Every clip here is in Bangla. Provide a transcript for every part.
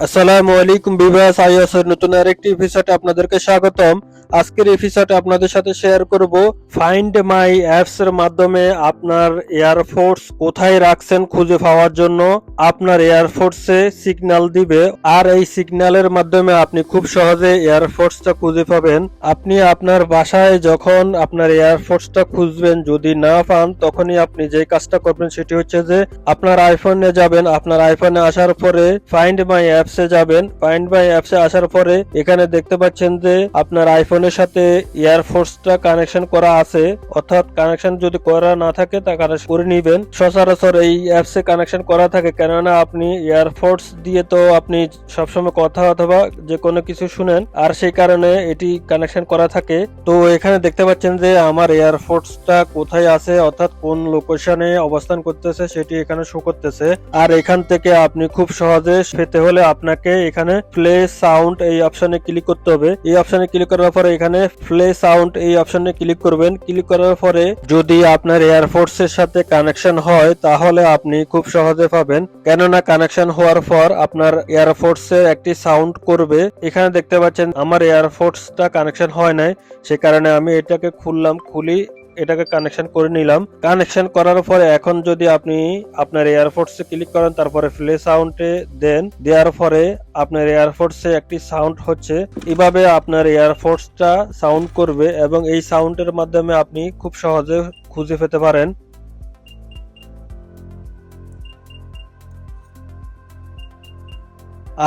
আসসালামু আলাইকুম বিভাস আইএসের নতুন আরেকটি এপিসোডে আপনাদেরকে স্বাগতম আজকের এপিসোডে আপনাদের সাথে শেয়ার করব ফাইন্ড মাই অ্যাপস এর মাধ্যমে আপনার এয়ারফোর্স কোথায় রাখছেন খুঁজে পাওয়ার জন্য। আপনার এয়ারফোর্সে সিগন্যাল দিবে। আর এই সিগন্যালের মাধ্যমে আপনি খুব সহজে এয়ারফোর্সটা খুঁজে পাবেন। আপনি আপনার বাসায় যখন আপনার এয়ারফোর্সটা খুঁজবেন, যদি না পান, তখনই আপনি যে কাজটা করবেন সেটি হচ্ছে যে আপনার আইফোনে যাবেন। আপনার আইফোনে আসার পরে ফাইন্ড মাই অ্যাপসে যাবেন। ফাইন্ড মাই অ্যাপসে আসার পরে এখানে দেখতে পাচ্ছেন যে আপনার আইফোনের সাথে এয়ারফোর্সটা কানেকশন করা আছে। অর্থাৎ কানেকশন যদি করা না থাকে, তা কানেকশন করে নিবেন। সচরাচর এই অ্যাপসে কানেকশন করা থাকে, কেননা আপনি এয়ারফোর্স দিয়ে তো আপনি সবসময় কথা অথবা যে কোনো কিছু শুনেন, আর সেই কারণে এটি কানেকশন করা থাকে। তো এখানে দেখতে পাচ্ছেন যে আমার এয়ারফোর্সটা কোথায় আছে, অর্থাৎ কোন লোকেশনে অবস্থান করতেছে, সেটি এখানে শো করতেছে। আর এখান থেকে আপনি খুব সহজে পেতে হলে আপনাকে এখানে প্লে সাউন্ড এই অপশনে ক্লিক করতে হবে। এই অপশনে ক্লিক করার পরে এখানে প্লে সাউন্ড এই অপশনে ক্লিক করবেন। ক্লিক করার পরে যদি আপনার এয়ারফোর্স এর সাথে কানেকশন হয়, তাহলে আপনি খুব সহজে পাবেন। কেননা কানেকশন হওয়ার পর আপনার এয়ারফোর্স এর একটি সাউন্ড করবে। এখানে দেখতে পাচ্ছেন, আমার এয়ারফোর্সটা কানেকশন হয় নাই। সে কারণে আমি এটাকে খুললাম, খুলি এটাকে কানেকশন করে নিলাম। কানেকশন করার পরে এখন যদি আপনি আপনার এয়ারফোর্সে ক্লিক করেন, তারপরে প্লে সাউন্ডে দেন, দেওয়ার পরে আপনার এয়ারফোর্সে একটি সাউন্ড হচ্ছে। এভাবে আপনার এয়ারফোর্সটা সাউন্ড করবে এবং এই সাউন্ডের মাধ্যমে আপনি খুব সহজে খুঁজে পেতে পারেন।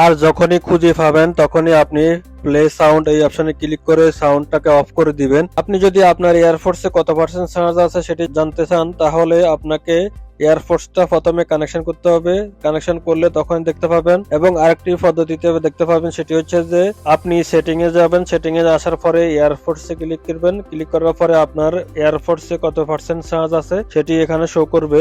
আর যখনই খুঁজে পাবেন, তখনই আপনি প্লে সাউন্ড এই অপশনে ক্লিক করে সাউন্ডটাকে অফ করে দিবেন। আপনি যদি আপনার এয়ারফোর্সে কত পার্সেন্ট চার্জ আছে সেটি জানতে চান, তাহলে আপনাকে এয়ারফোর্সটা প্রথমে কানেকশন করতে হবে। কানেকশন করলে তখন দেখতে পাবেন এবং আরেকটি পদ্ধতিতে দেখতে পাবেন সেটি হচ্ছে যে, আপনি সেটিং এ যাবেন। সেটিং এ আসার পরে এয়ারফোর্সে ক্লিক করবেন। ক্লিক করার পরে আপনার এয়ারফোর্সে কত পার্সেন্ট চার্জ আছে সেটি এখানে শো করবে।